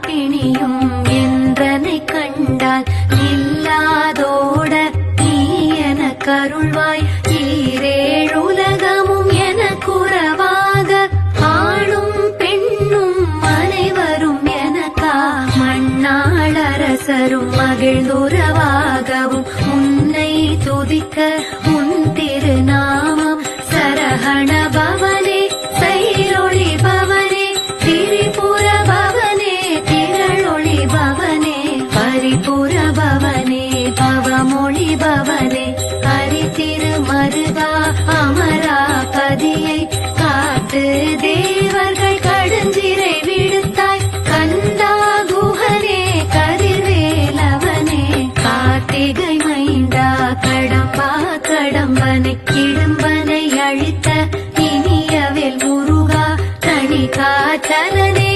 பிணியும் என்றனை கண்டால் இல்லாதோட நீ என கருள்வாய். ஈரேழுலகமும் என குறவாக ஆணும் பெண்ணும் அனைவரும் எனக்கா மண்ணாளரசரும் மகிழ்ந்துறவாகவும் உன்னை துதிக்க செய்பவனே ஹரி திருமருகா அமரா பதியை காத்து தேவர்கள் கடுஞ்சிறை விடுத்தாய். கந்தா குஹனே கதிர்வேலவனே. கார்த்திகை மைந்தா கடம்பா கடம்பனை கிடும்பனை அழித்த இனியவில் முருகா தனி காச்சலனே